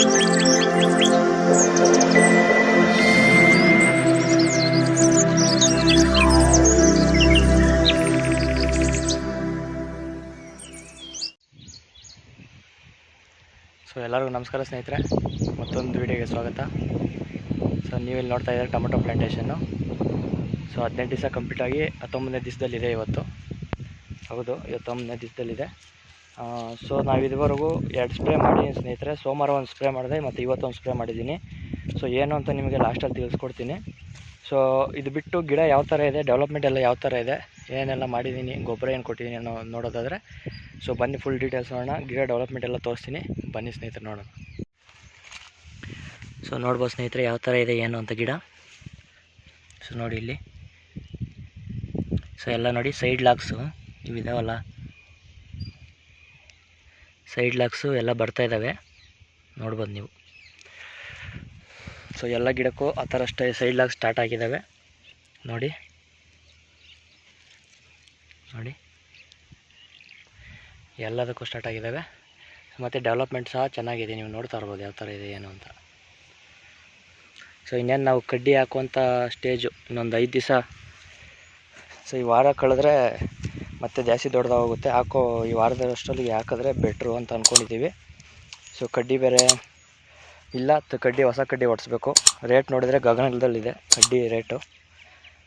So ಎಲ್ಲರಿಗೂ ನಮಸ್ಕಾರ ಸ್ನೇಹಿತರೆ, ಮತ್ತೊಂದು ವಿಡಿಯೋಗೆ ಸ್ವಾಗತ. ಸೊ ನೀವಿಲ್ಲಿ ನೋಡ್ತಾ ಇದ್ದಾರೆ ಟೊಮೆಟೊ ಪ್ಲಾಂಟೇಶನ್ನು ಸೊ ಹದಿನೆಂಟು ದಿವಸ ಕಂಪ್ಲೀಟಾಗಿ ಹತ್ತೊಂಬತ್ತನೇ ದಿವಸದಲ್ಲಿದೆ ಇವತ್ತು. ಹೌದು ಇವತ್ತೊಂಬತ್ತನೇ ದಿವಸದಲ್ಲಿದೆ. ಸೊ ನಾವು ಇದುವರೆಗೂ ಎರಡು ಸ್ಪ್ರೇ ಮಾಡಿದ್ದೀನಿ ಸ್ನೇಹಿತರೆ, ಸೋಮವಾರ ಒಂದು ಸ್ಪ್ರೇ ಮಾಡಿದೆ, ಮತ್ತು ಇವತ್ತು ಒಂದು ಸ್ಪ್ರೇ ಮಾಡಿದ್ದೀನಿ. ಸೊ ಏನು ಅಂತ ನಿಮಗೆ ಲಾಸ್ಟಲ್ಲಿ ತಿಳಿಸ್ಕೊಡ್ತೀನಿ. ಸೊ ಇದು ಬಿಟ್ಟು ಗಿಡ ಯಾವ ಥರ ಇದೆ ಡೆವಲಪ್ಮೆಂಟ್ ಎಲ್ಲ ಯಾವ ಥರ ಇದೆ ಏನೆಲ್ಲ ಮಾಡಿದ್ದೀನಿ, ಗೊಬ್ಬರ ಏನು ಕೊಟ್ಟಿದ್ದೀನಿ ಅನ್ನೋ ನೋಡೋದಾದರೆ, ಸೊ ಬನ್ನಿ ಫುಲ್ ಡೀಟೇಲ್ಸ್ ನೋಡೋಣ. ಗಿಡ ಡೆವಲಪ್ಮೆಂಟ್ ಎಲ್ಲ ತೋರಿಸ್ತೀನಿ. ಬನ್ನಿ ಸ್ನೇಹಿತರೆ ನೋಡೋಣ. ಸೊ ನೋಡ್ಬೋದು ಸ್ನೇಹಿತರೆ ಯಾವ ಥರ ಇದೆ, ಏನು ಅಂತ ಗಿಡ. ಸೊ ನೋಡಿ ಇಲ್ಲಿ. ಸೊ ಎಲ್ಲ ನೋಡಿ ಸೈಡ್ ಲಾಕ್ಸು ಇವಿದಾವಲ್ಲ ಸೈಡ್ ಲಾಕ್ಸು ಎಲ್ಲ ಬರ್ತಾ ಇದ್ದಾವೆ. ನೋಡ್ಬೋದು ನೀವು. ಸೊ ಎಲ್ಲ ಗಿಡಕ್ಕೂ ಆ ಥರ ಸ್ಟೈ, ಸೈಡ್ ಲಾಕ್ ಸ್ಟಾರ್ಟ್ ಆಗಿದ್ದಾವೆ. ನೋಡಿ. ನೋಡಿ. ಎಲ್ಲದಕ್ಕೂ ಸ್ಟಾರ್ಟ್ ಆಗಿದ್ದಾವೆ. ಮತ್ತು ಡೆವಲಪ್ಮೆಂಟ್ ಸಹ ಚೆನ್ನಾಗಿದೆ. ನೀವು ನೋಡ್ತಾ ಇರ್ಬೋದು ಯಾವ ಥರ ಇದೆ, ಏನು ಅಂತ. ಸೊ ಇನ್ನೇನು ನಾವು ಕಡ್ಡಿ ಹಾಕುವಂಥ ಸ್ಟೇಜು. ಇನ್ನೊಂದು ಐದು ದಿವಸ. ಸೊ ಈ ವಾರ ಕಳೆದ್ರೆ ಮತ್ತೆ ಜಾಸ್ತಿ ದೊಡ್ಡದಾಗೋಗುತ್ತೆ ಹಾಕೋ ಈ ವಾರದಷ್ಟರಲ್ಲಿ ಹಾಕಿದ್ರೆ ಬೆಟ್ರು ಅಂತ ಅಂದ್ಕೊಂಡಿದ್ದೀವಿ ಸೊ ಕಡ್ಡಿ ಬೇರೆ ಇಲ್ಲ. ಕಡ್ಡಿ, ಹೊಸ ಕಡ್ಡಿ ಹೊಡೆಸ್ಬೇಕು ರೇಟ್ ನೋಡಿದರೆ ಗಗನದಲ್ಲಿದೆ ಕಡ್ಡಿ ರೇಟು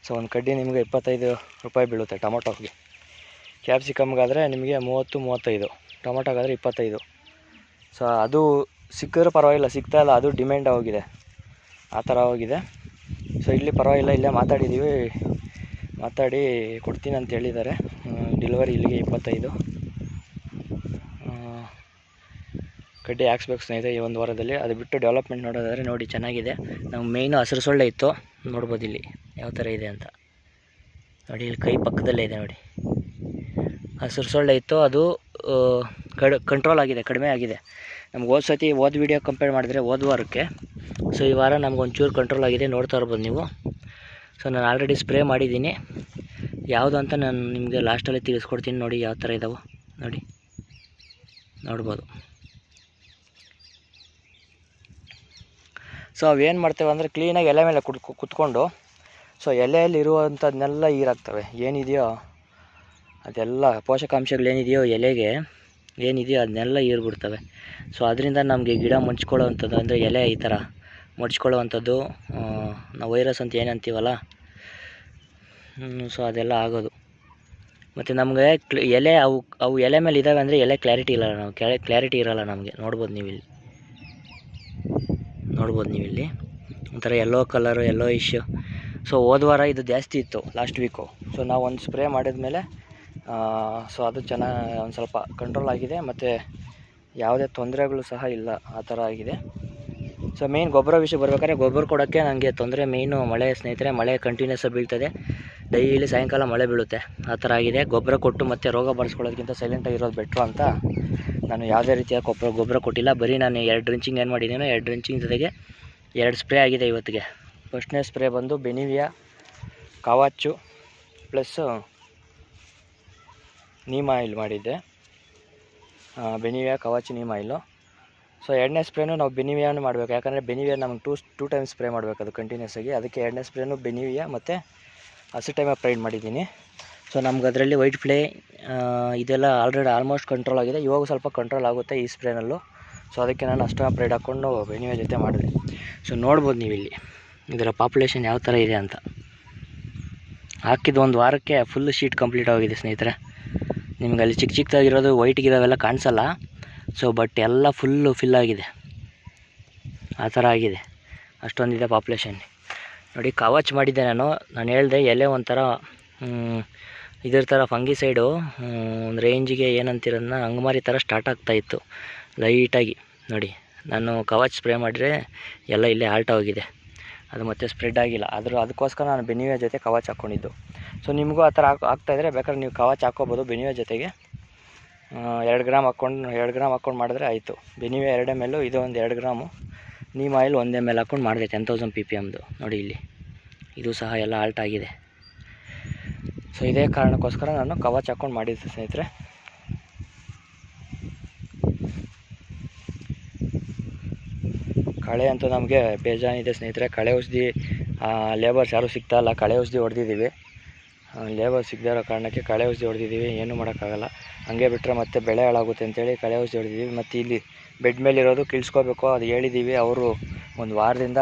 ಸೊ ಒಂದು ಕಡ್ಡಿ ನಿಮಗೆ ಇಪ್ಪತ್ತೈದು ರೂಪಾಯಿ ಬೀಳುತ್ತೆ ಟೊಮೊಟೊಗೆ. ಕ್ಯಾಪ್ಸಿಕಮ್ಗಾದರೆ ನಿಮಗೆ ಮೂವತ್ತು, ಮೂವತ್ತೈದು. ಟೊಮೊಟೊಗಾದರೆ ಇಪ್ಪತ್ತೈದು. ಸೊ ಅದು ಸಿಕ್ಕಿದ್ರೆ ಪರವಾಗಿಲ್ಲ. ಸಿಗ್ತಾ ಇಲ್ಲ, ಅದು ಡಿಮ್ಯಾಂಡ್ ಹೋಗಿದೆ ಆ ಥರ ಹೋಗಿದೆ ಸೊ ಇಲ್ಲಿ ಪರವಾಗಿಲ್ಲ. ಇಲ್ಲೇ ಮಾತಾಡಿದ್ದೀವಿ ಮಾತಾಡಿ ಕೊಡ್ತೀನಿ ಅಂತ ಹೇಳಿದ್ದಾರೆ. ಡೆಲಿವರಿ ಇಲ್ಲಿಗೆ ಇಪ್ಪತ್ತೈದು. ಕಡ್ಡಿ ಹಾಕ್ಸ್ಬೇಕು ಸ್ನೇಹಿತರೆ ಈ ಒಂದು ವಾರದಲ್ಲಿ. ಅದು ಬಿಟ್ಟು ಡೆವಲಪ್ಮೆಂಟ್ ನೋಡೋದಾದರೆ ನೋಡಿ, ಚೆನ್ನಾಗಿದೆ. ನಮ್ಮ ಮೇಯ್ನು ಹಸಿರು ಸೊಳ್ಳೆ ಇತ್ತು. ನೋಡ್ಬೋದು ಇಲ್ಲಿ ಯಾವ ಥರ ಇದೆ ಅಂತ. ನೋಡಿ, ಇಲ್ಲಿ ಕೈ ಪಕ್ಕದಲ್ಲೇ ಇದೆ ನೋಡಿ. ಹಸಿರು ಸೊಳ್ಳೆ ಇತ್ತು. ಅದು ಕಡ್ ಕಂಟ್ರೋಲ್ ಆಗಿದೆ, ಕಡಿಮೆ ಆಗಿದೆ. ನಮ್ಗೆ ಹೋದ ಸತಿ ಓದ್ ವೀಡಿಯೋ ಕಂಪೇರ್ ಮಾಡಿದರೆ ಓದ್ ವಾರಕ್ಕೆ. ಸೊ ಈ ವಾರ ನಮ್ಗೆ ಒಂಚೂರು ಕಂಟ್ರೋಲ್ ಆಗಿದೆ. ನೋಡ್ತಾ ಇರ್ಬೋದು ನೀವು. ಸೊ ನಾನು ಆಲ್ರೆಡಿ ಸ್ಪ್ರೇ ಮಾಡಿದ್ದೀನಿ. ಯಾವುದು ಅಂತ ನಾನು ನಿಮಗೆ ಲಾಸ್ಟಲ್ಲಿ ತಿಳಿಸ್ಕೊಡ್ತೀನಿ. ನೋಡಿ ಯಾವ ಥರ ಇದ್ದಾವೆ ನೋಡಿ. ನೋಡ್ಬೋದು. ಸೊ ಅವೇನು ಮಾಡ್ತೇವೆ ಅಂದರೆ ಕ್ಲೀನಾಗಿ ಎಲೆ ಮೇಲೆ ಕುಡ್ ಕುತ್ಕೊಂಡು ಸೊ ಎಲೆಯಲ್ಲಿ ಇರುವಂಥದ್ದನ್ನೆಲ್ಲ ಈರಾಗ್ತವೆ ಏನಿದೆಯೋ ಅದೆಲ್ಲ ಪೋಷಕಾಂಶಗಳು ಏನಿದೆಯೋ ಎಲೆಗೆ ಏನಿದೆಯೋ ಅದನ್ನೆಲ್ಲ ಈರ್ಬಿಡ್ತವೆ ಸೊ ಅದರಿಂದ ನಮಗೆ ಗಿಡ ಮುಚ್ಕೊಳ್ಳೋವಂಥದ್ದು ಅಂದರೆ ಎಲೆ ಈ ಥರ ಮಡ್ಚ್ಕೊಳ್ಳೋವಂಥದ್ದು ಆ, ನಾವು ವೈರಸ್ ಅಂತ ಏನು ಅಂತೀವಲ್ಲ ಸೊ ಅದೆಲ್ಲ ಆಗೋದು. ಮತ್ತು ನಮಗೆ ಎಲೆ ಅವು ಅವು ಎಲೆ ಮೇಲೆ ಇದ್ದಾವೆ ಅಂದರೆ ಎಲೆ ಕ್ಲಾರಿಟಿ ಇರಲ್ಲ ನಾವು ಕ್ಲಾರಿಟಿ ಇರಲ್ಲ ನಮಗೆ. ನೋಡ್ಬೋದು ನೀವು ಇಲ್ಲಿ ನೋಡ್ಬೋದು ನೀವು ಇಲ್ಲಿ ಒಂಥರ yellow colour yellow issue so ಹೋದ ವಾರ ಇದು ಜಾಸ್ತಿ ಇತ್ತು ಲಾಸ್ಟ್ ವೀಕು ಸೊ ನಾವು ಒಂದು ಸ್ಪ್ರೇ ಮಾಡಿದ್ಮೇಲೆ ಸೊ ಅದು ಚೆನ್ನಾಗಿ ಒಂದು ಸ್ವಲ್ಪ ಕಂಟ್ರೋಲ್ ಆಗಿದೆ. ಮತ್ತು ಯಾವುದೇ ತೊಂದರೆಗಳು ಸಹ ಇಲ್ಲ ಆ ಥರ ಆಗಿದೆ. ಸೊ ಮೇಯ್ನ್ ಗೊಬ್ಬರ ವಿಷಯ ಬರ್ಬೇಕಾದ್ರೆ ಗೊಬ್ಬರ ಕೊಡೋಕ್ಕೆ ನನಗೆ ತೊಂದರೆ ಮೇಯ್ನು ಮಳೆ ಸ್ನೇಹಿತರೆ, ಮಳೆ ಕಂಟಿನ್ಯೂಸ್ ಬೀಳ್ತದೆ. ಡೈಲಿ ಸಾಯಂಕಾಲ ಮಳೆ ಬೀಳುತ್ತೆ. ಆ ಥರ ಆಗಿದೆ. ಗೊಬ್ಬರ ಕೊಟ್ಟು ಮತ್ತೆ ರೋಗ ಬರ್ಸ್ಕೊಳ್ಳೋದಕ್ಕಿಂತ ಸೈಲೆಂಟಾಗಿರೋದು ಬೆಟ್ರು ಅಂತ ನಾನು ಯಾವುದೇ ರೀತಿಯ ಗೊಬ್ಬರ ಗೊಬ್ಬರ ಕೊಟ್ಟಿಲ್ಲ. ಬರೀ ನಾನು ಎರಡು ಡ್ರಿಂಚಿಂಗ್ ಏನು ಮಾಡಿದ್ದೀನೋ ಎರಡು ಡ್ರಿಂಚಿಂಗ್ ಜೊತೆಗೆ ಎರಡು ಸ್ಪ್ರೇ ಆಗಿದೆ ಇವತ್ತಿಗೆ. ಫಸ್ಟ್ನೇ ಸ್ಪ್ರೇ ಬಂದು Benevia Kavach plus neem oil ಮಾಡಿದ್ದೆ. Benevia Kavach neem oil so ಎರಡನೇ ಸ್ಪ್ರೇನು ನಾವು ಬೆನಿವಿಯಾನು ಮಾಡಬೇಕು. ಯಾಕಂದರೆ ಬೆನಿವಿಯಾ ನಮ್ಗೆ ಟೂ ಟೂ ಟೈಮ್ ಸ್ಪ್ರೇ ಮಾಡಬೇಕು ಅದು ಕಂಟಿನ್ಯೂಸ್ ಆಗಿ. ಅದಕ್ಕೆ ಎರಡನೇ ಸ್ಪ್ರೇನು ಬೆನಿವಿಯಾ ಮತ್ತು ಅಸಿಟೈಮ ಪ್ರೈಡ್ ಮಾಡಿದ್ದೀನಿ. ಸೊ ನಮ್ಗೆ ಅದರಲ್ಲಿ ವೈಟ್ ಫ್ಲೇ ಇದೆಲ್ಲ ಆಲ್ರೆಡಿ ಆಲ್ಮೋಸ್ಟ್ ಕಂಟ್ರೋಲ್ ಆಗಿದೆ. ಇವಾಗ ಸ್ವಲ್ಪ ಕಂಟ್ರೋಲ್ ಆಗುತ್ತೆ ಈ ಸ್ಪ್ರೇನಲ್ಲೂ. ಸೊ ಅದಕ್ಕೆ ನಾನು ಅಷ್ಟು ಪ್ರೈಡ್ ಹಾಕ್ಕೊಂಡು ಬೆನಿವಿಯಾ ಜೊತೆ ಮಾಡಿದೆ. ಸೊ ನೋಡ್ಬೋದು ನೀವು ಇಲ್ಲಿ ಇದರ ಪಾಪ್ಯುಲೇಷನ್ ಯಾವ ಥರ ಇದೆ ಅಂತ. ಹಾಕಿದ ಒಂದು ವಾರಕ್ಕೆ ಫುಲ್ ಶೀಟ್ ಕಂಪ್ಲೀಟ್ ಆಗಿದೆ ಸ್ನೇಹಿತರೆ. ನಿಮ್ಗೆ ಅಲ್ಲಿ ಚಿಕ್ಕ ಚಿಕ್ಕದಾಗಿರೋದು ವೈಟ್ಗಿದಾವೆಲ್ಲ ಕಾಣಿಸಲ್ಲ. ಸೊ ಬಟ್ ಎಲ್ಲ ಫುಲ್ಲು ಫಿಲ್ ಆಗಿದೆ. ಆ ಥರ ಆಗಿದೆ. ಅಷ್ಟೊಂದಿದೆ ಪಾಪ್ಯುಲೇಷನ್ ನೋಡಿ, ಕವಚ್ ಮಾಡಿದ್ದೆ ನಾನು. ನಾನು ಹೇಳಿದೆ, ಎಲೆ ಒಂಥರ ಇದ್ರ ಥರ ಫಂಗಿ ಸೈಡು ಒಂದು ರೇಂಜಿಗೆ ಏನಂತಿರೋದನ್ನ ಅಂಗಮಾರಿ ಥರ ಸ್ಟಾರ್ಟ್ ಆಗ್ತಾ ಇತ್ತು. ಲೈಟಾಗಿ ನೋಡಿ, ನಾನು ಕವಚ್ ಸ್ಪ್ರೇ ಮಾಡಿದರೆ ಎಲ್ಲ ಇಲ್ಲೇ ಆಲ್ಟ್ ಹೋಗಿದೆ ಅದು ಮತ್ತೆ ಸ್ಪ್ರೆಡ್ ಆಗಿಲ್ಲ. ಆದರೂ ಅದಕ್ಕೋಸ್ಕರ ನಾನು ಬೆನಿವೆ ಜೊತೆ ಕವಚ್ ಹಾಕ್ಕೊಂಡಿದ್ದು ಸೊ ನಿಮಗೂ ಆ ಥರ ಹಾಕ್ ಆಗ್ತಾಯಿದ್ರೆ ಬೇಕಾದ್ರೆ ನೀವು ಕವಚ್ ಹಾಕ್ಕೋಬೋದು ಬೆನಿವೆ ಜೊತೆಗೆ. ಎರಡು ಗ್ರಾಮ್ ಹಾಕ್ಕೊಂಡು, ಎರಡು ಗ್ರಾಮ್ ಹಾಕ್ಕೊಂಡು ಮಾಡಿದ್ರೆ ಆಯಿತು. ಬೆನಿವೆ ಎರಡೇ ಮೇಲೂ ಇದು ಒಂದು ಎರಡು ಗ್ರಾಮು ನೀಮ್ ಆಯಿಲ್ ಒಂದೇ ಎಂ ಎಲ್ ಹಾಕ್ಕೊಂಡು ಮಾಡಿದೆ ಟೆನ್ ತೌಸಂಡ್ ಪಿ ಪಿ ಎಮ್ದು ನೋಡಿ ಇಲ್ಲಿ. ಇದು ಸಹ ಎಲ್ಲ ಆಲ್ಟ್ ಆಗಿದೆ. ಸೊ ಇದೇ ಕಾರಣಕ್ಕೋಸ್ಕರ ನಾನು ಕವಚ್ ಹಾಕ್ಕೊಂಡು ಮಾಡಿದ್ದೆ ಸ್ನೇಹಿತರೆ. ಕಳೆ ಅಂತೂ ನಮಗೆ ಬೇಜಾನಿದೆ ಸ್ನೇಹಿತರೆ. ಕಳೆ ಔಷಧಿ ಲೇಬರ್ಸ್ ಯಾರೂ ಸಿಗ್ತಾ ಇಲ್ಲ. ಕಳೆ ಔಷಧಿ ಹೊಡೆದಿದ್ದೀವಿ. ಲೇಬರ್ ಸಿಗದೇ ಇರೋ ಕಾರಣಕ್ಕೆ ಕಳೆ ಔಷಧಿ ಹೊಡೆದಿದ್ದೀವಿ, ಏನೂ ಮಾಡೋಕ್ಕಾಗಲ್ಲ. ಹಂಗೆ ಬಿಟ್ಟರೆ ಮತ್ತೆ ಬೆಳೆ ಹಾಳಾಗುತ್ತೆ ಅಂತೇಳಿ ಕಳೆ ಔಷಧಿ ಹೊಡೆದಿದ್ದೀವಿ. ಮತ್ತು ಇಲ್ಲಿ ಬೆಡ್ ಮೇಲೆ ಇರೋದು ಕಿಳ್ಸ್ಕೋಬೇಕು, ಅದು ಹೇಳಿದ್ದೀವಿ. ಅವರು ಒಂದು ವಾರದಿಂದ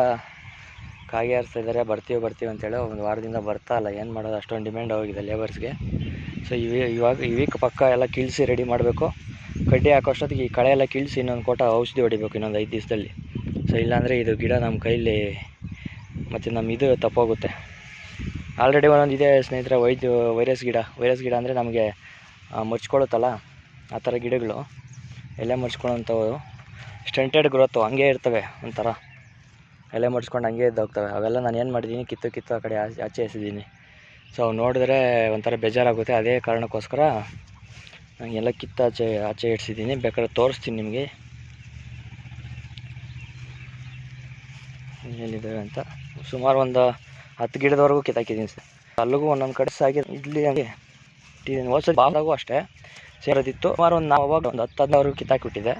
ಕಾಗೆ ಇದ್ದಾರೆ, ಬರ್ತೀವಿ ಬರ್ತೀವಿ ಅಂತೇಳಿ ಒಂದು ವಾರದಿಂದ ಬರ್ತಾ ಇಲ್ಲ. ಏನು ಮಾಡೋದು? ಅಷ್ಟೊಂದು ಡಿಮ್ಯಾಂಡ್ ಹೋಗಿದೆ ಲೇಬರ್ಸ್ಗೆ. ಸೊ ಇವಿ ಇವಾಗ ಈ ವೀಕ್ ಪಕ್ಕ ಎಲ್ಲ ಕೀಳಿಸಿ ರೆಡಿ ಮಾಡಬೇಕು. ಕಡ್ಡಿ ಹಾಕೋ ಅಷ್ಟೊತ್ತಿಗೆ ಈ ಕಳೆ ಎಲ್ಲ ಕೀಳಿಸಿ ಇನ್ನೊಂದು ಕೋಟ ಔಷಧಿ ಹೊಡಿಬೇಕು ಇನ್ನೊಂದು ಐದು ದಿವಸದಲ್ಲಿ. ಸೊ ಇಲ್ಲಾಂದರೆ ಇದು ಗಿಡ ನಮ್ಮ ಕೈಯಲ್ಲಿ ಮತ್ತು ನಮ್ಮ ಇದು ತಪ್ಪೋಗುತ್ತೆ. ಆಲ್ರೆಡಿ ಒಂದೊಂದು ಇದೆ ಸ್ನೇಹಿತರೆ, ವೈದ್ಯ, ವೈರಸ್ ಗಿಡ. ವೈರಸ್ ಗಿಡ ಅಂದರೆ ನಮಗೆ ಮುಚ್ಕೊಳುತ್ತಲ್ಲ ಆ ಥರ ಗಿಡಗಳು. ಎಲೆ ಮುಚ್ಕೊಳ್ಳೋಂಥವು ಸ್ಟೆಂಟೆಡ್ ಗ್ರೋತು ಹಂಗೆ ಇರ್ತವೆ ಒಂಥರ. ಎಲೆ ಮರ್ಚ್ಕೊಂಡು ಹಂಗೆ ಇದ್ದೋಗ್ತವೆ. ಅವೆಲ್ಲ ನಾನು ಏನು ಮಾಡಿದ್ದೀನಿ ಕಿತ್ತು ಕಿತ್ತು ಆ ಕಡೆ ಆಚೆ ಎಸಿದ್ದೀನಿ. ಸೊ ನೋಡಿದ್ರೆ ಒಂಥರ ಬೇಜಾರಾಗುತ್ತೆ. ಅದೇ ಕಾರಣಕ್ಕೋಸ್ಕರ ಎಲ್ಲ ಕಿತ್ತು ಆಚೆ ಆಚೆ ಇಡ್ಸಿದ್ದೀನಿ ಬೇಕಾದ್ರೆ ತೋರಿಸ್ತೀನಿ ನಿಮಗೆ. ಏನಿದೆ ಅಂತ. ಸುಮಾರು ಒಂದು ಹತ್ತು ಗಿಡದವರೆಗೂ ಕಿತ್ತಾಕಿದ್ದೀನಿ ಸರ್. ಅಲ್ಲಿಗೂ ಒಂದೊಂದು ಕಡೆ ಸಾಗಿ ಇಡ್ಲಿ ಹಂಗೆ ಇಟ್ಟಿದ್ದೀನಿ ಹೋದ್ಸಲ ಅಷ್ಟೇ. ಸೇರೋದಿತ್ತು. ಸುಮಾರು ಒಂದು ನಾವು ಅವಾಗ ಒಂದು ಹತ್ತು ಹದಿನವರೆಗೂ ಕಿತ್ತಾಕಿಬಿಟ್ಟಿದೆ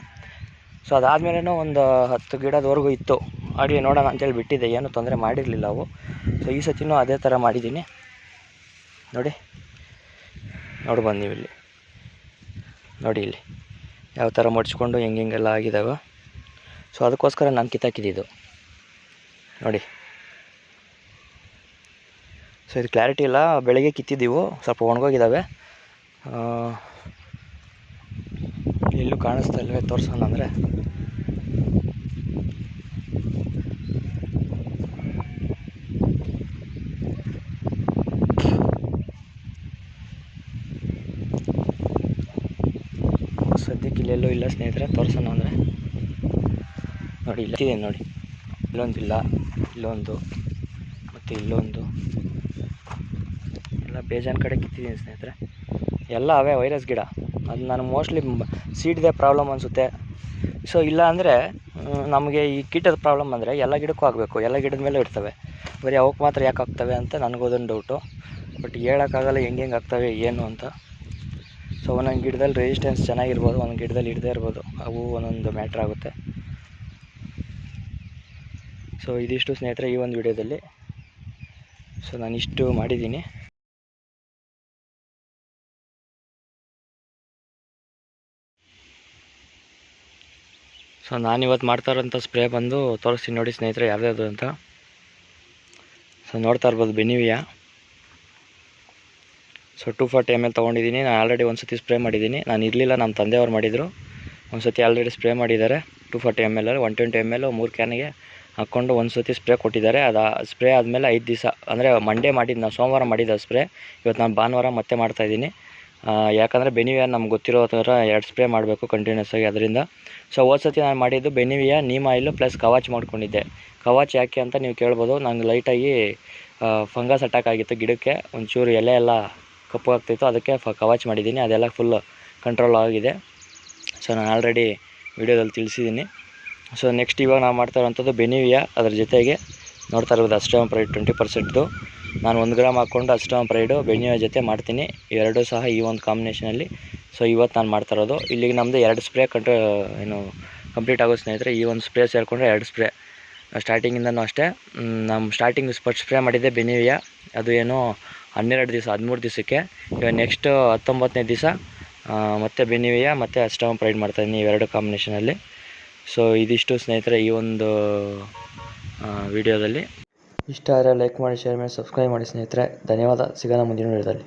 ಸೊ ಅದಾದಮೇಲೆ ಒಂದು ಹತ್ತು ಗಿಡದವರೆಗೂ ಇತ್ತು. ಅಡಿ ನೋಡೋಣ ಅಂತೇಳಿ ಬಿಟ್ಟಿದ್ದೆ. ಏನು ತೊಂದರೆ ಮಾಡಿರಲಿಲ್ಲ ಅವು. ಸೊ ಈ ಸತಿನೂ ಅದೇ ಥರ ಮಾಡಿದ್ದೀನಿ. ನೋಡಿ. ನೋಡಿ ಬಂದು ನೀವು ಇಲ್ಲಿ. ನೋಡಿ ಇಲ್ಲಿ. ಯಾವ ಥರ ಮಡ್ಚ್ಕೊಂಡು ಹೆಂಗೆ ಹೆಂಗೆಲ್ಲ ಆಗಿದ್ದಾವೆ ಸೊ ಅದಕ್ಕೋಸ್ಕರ ನಾನು ಕಿತ್ತಾಕಿದ್ದು ನೋಡಿ. ಸೊ ಇದು ಕ್ಲಾರಿಟಿ ಇಲ್ಲ. ಬೆಳಗ್ಗೆ ಕಿತ್ತಿದ್ದೀವು. ಸ್ವಲ್ಪ ಒಣಗೋಗಿದ್ದಾವೆ. ಎಲ್ಲೂ ಕಾಣಿಸ್ತಾ ಇಲ್ವೇ ತೋರ್ಸೋಣ ಅಂದರೆ. ಸದ್ಯಕ್ಕೆ ಇಲ್ಲೆಲ್ಲೂ ಇಲ್ಲ ಸ್ನೇಹಿತರೆ. ತೋರಿಸೋಣ ಅಂದರೆ. ನೋಡಿ ಇಲ್ಲಿದೆ ನೋಡಿ. ಇಲ್ಲೊಂದಿಲ್ಲ ಇಲ್ಲೊಂದು, ಮತ್ತು ಇಲ್ಲೊಂದು. ಬೇಜಾನ್ ಕಡೆ ಕಿತ್ತಿದ್ದೀನಿ ಸ್ನೇಹಿತರೆ. ಎಲ್ಲ ಅವೇ ವೈರಸ್ ಗಿಡ. ಅದು ನಾನು ಮೋಸ್ಟ್ಲಿ ಸೀಡ್ದೆ ಪ್ರಾಬ್ಲಮ್ ಅನಿಸುತ್ತೆ. ಸೊ ಇಲ್ಲ ಅಂದರೆ ನಮಗೆ ಈ ಕೀಟದ ಪ್ರಾಬ್ಲಮ್ ಅಂದರೆ ಎಲ್ಲ ಗಿಡಕ್ಕೂ ಆಗಬೇಕು. ಎಲ್ಲ ಗಿಡದ ಮೇಲೆ ಇರ್ತವೆ. ಬರೀ ಅವಕ್ಕೆ ಮಾತ್ರ ಯಾಕೆ ಆಗ್ತವೆ ಅಂತ ನನಗೋದೊಂದು ಡೌಟು ಬಟ್ ಹೇಳೋಕ್ಕಾಗಲ್ಲ, ಹೆಂಗೆ ಹೆಂಗೆ ಆಗ್ತವೆ, ಏನು ಅಂತ. ಸೊ ಒಂದೊಂದು ಗಿಡದಲ್ಲಿ ರೆಸಿಸ್ಟೆನ್ಸ್ ಚೆನ್ನಾಗಿರ್ಬೋದು ಒಂದು ಗಿಡದಲ್ಲಿ ಇಡದೇ ಇರ್ಬೋದು. ಅವು ಒಂದೊಂದು ಮ್ಯಾಟ್ರ್ ಆಗುತ್ತೆ. ಸೊ ಇದಿಷ್ಟು ಸ್ನೇಹಿತರೆ ಈ ಒಂದು ವಿಡಿಯೋದಲ್ಲಿ. ಸೊ ನಾನು ಇಷ್ಟು ಮಾಡಿದ್ದೀನಿ. ಸೊ ನಾನಿವತ್ತು ಮಾಡ್ತಾ ಇರೋಂಥ ಸ್ಪ್ರೇ ಬಂದು ತೋರಿಸ್ತೀನಿ ನೋಡಿ ಸ್ನೇಹಿತರೆ ಯಾವ್ದು ಅಂತ. ಸೊ ನೋಡ್ತಾ ಇರ್ಬೋದು Benevia so two forty M L ತೊಗೊಂಡಿದ್ದೀನಿ. ನಾನು ಆಲ್ರೆಡಿ ಒಂದು ಸತಿ ಸ್ಪ್ರೇ ಮಾಡಿದ್ದೀನಿ. ನಾನು ಇರಲಿಲ್ಲ, ನಮ್ಮ ತಂದೆಯವ್ರು ಮಾಡಿದರು. ಒಂದು ಸತಿ ಆಲ್ರೆಡಿ ಸ್ಪ್ರೇ ಮಾಡಿದ್ದಾರೆ. Two forty M L one twenty M L ಮೂರು ಕ್ಯಾನಿಗೆ ಹಾಕ್ಕೊಂಡು ಒಂದು ಸತಿ ಸ್ಪ್ರೇ ಕೊಟ್ಟಿದ್ದಾರೆ. ಅದು ಸ್ಪ್ರೇ ಆದಮೇಲೆ ಐದು ದಿವಸ, ಅಂದರೆ ಮಂಡೇ ಮಾಡಿದ್ದು ನಾನು ಸೋಮವಾರ ಮಾಡಿದ್ದೆ ಸ್ಪ್ರೇ. ಇವತ್ತು ನಾನು ಭಾನುವಾರ ಮತ್ತೆ ಮಾಡ್ತಾಯಿದ್ದೀನಿ ಯಾಕಂದರೆ ಬೆನಿವಿಯಾ ನಮ್ಗೆ ಗೊತ್ತಿರೋ ಥರ ಎರಡು ಸ್ಪ್ರೇ ಮಾಡಬೇಕು ಕಂಟಿನ್ಯೂಸ್ ಆಗಿ ಅದರಿಂದ. ಸೊ ಹೋದ ಸತಿ ನಾನು ಮಾಡಿದ್ದು Benevia neem oil plus Kavach ಮಾಡ್ಕೊಂಡಿದ್ದೆ. ಕವಾಚ್ ಯಾಕೆ ಅಂತ ನೀವು ಕೇಳ್ಬೋದು. ನಂಗೆ ಲೈಟಾಗಿ ಫಂಗಸ್ ಅಟ್ಯಾಕ್ ಆಗಿತ್ತು ಗಿಡಕ್ಕೆ. ಒಂಚೂರು ಎಲೆ ಎಲ್ಲ ಕಪ್ಪು ಆಗ್ತಿತ್ತು. ಅದಕ್ಕೆ ಫ ಕವಾಚ್ ಮಾಡಿದ್ದೀನಿ. ಅದೆಲ್ಲ ಫುಲ್ ಕಂಟ್ರೋಲ್ ಆಗಿದೆ. ಸೊ ನಾನು ಆಲ್ರೆಡಿ ವಿಡಿಯೋದಲ್ಲಿ ತಿಳಿಸಿದ್ದೀನಿ. ಸೊ ನೆಕ್ಸ್ಟ್ ಇವಾಗ ನಾವು ಮಾಡ್ತಾ ಇರೋವಂಥದ್ದು ಬೆನಿವಿಯಾ ಅದ್ರ ಜೊತೆಗೆ ನೋಡ್ತಾ ಇರ್ಬೋದು ಅಷ್ಟೇ ಪ್ರೈಟ್ ಟ್ವೆಂಟಿ ಪರ್ಸೆಂಟ್ದು ನಾನು ಒಂದು ಗ್ರಾಮ್ ಹಾಕ್ಕೊಂಡು ಅಷ್ಟಮ್ ಪ್ರೈಡು ಬೆಣ್ಣೆ ಜೊತೆ ಮಾಡ್ತೀನಿ. ಎರಡೂ ಸಹ ಈ ಒಂದು ಕಾಂಬಿನೇಷನಲ್ಲಿ ಸೊ ಇವತ್ತು ನಾನು ಮಾಡ್ತಾ ಇರೋದು. ಇಲ್ಲಿಗೆ ನಮ್ಮದು ಎರಡು ಸ್ಪ್ರೇ ಕಂಟ್ರೋ ಏನು ಕಂಪ್ಲೀಟ್ ಆಗೋ ಸ್ನೇಹಿತರೆ, ಈ ಒಂದು ಸ್ಪ್ರೇ ಸೇರಿಕೊಂಡ್ರೆ ಎರಡು ಸ್ಪ್ರೇ ಸ್ಟಾರ್ಟಿಂಗಿಂದನೂ ಅಷ್ಟೇ. ನಮ್ಮ ಸ್ಟಾರ್ಟಿಂಗ್ ಫಸ್ಟ್ ಸ್ಪ್ರೇ ಮಾಡಿದ್ದೆ ಬೆನಿವಿಯ ಅದು ಏನು ಹನ್ನೆರಡು ದಿವಸ, ಹದಿಮೂರು ದಿವಸಕ್ಕೆ. ಇವಾಗ ನೆಕ್ಸ್ಟ್ ಹತ್ತೊಂಬತ್ತನೇ ದಿವಸ ಮತ್ತೆ ಬೆನಿವಿಯ ಮತ್ತು ಅಷ್ಟಮ್ ಪ್ರೈಡ್ ಮಾಡ್ತಾಯಿದ್ದೀನಿ ಇವೆರಡು ಕಾಂಬಿನೇಷನಲ್ಲಿ ಸೊ ಇದಿಷ್ಟು ಸ್ನೇಹಿತರೆ ಈ ಒಂದು ವಿಡಿಯೋದಲ್ಲಿ ಇಷ್ಟ ಆದರೆ ಲೈಕ್ ಮಾಡಿ ಶೇರ್ ಮಾಡಿ ಸಬ್ಸ್ಕ್ರೈಬ್ ಮಾಡಿ ಸ್ನೇಹಿತರೆ. ಧನ್ಯವಾದ. ಸಿಗೋಣ ಮುಂದಿನ ವಿಡಿಯೋದಲ್ಲಿ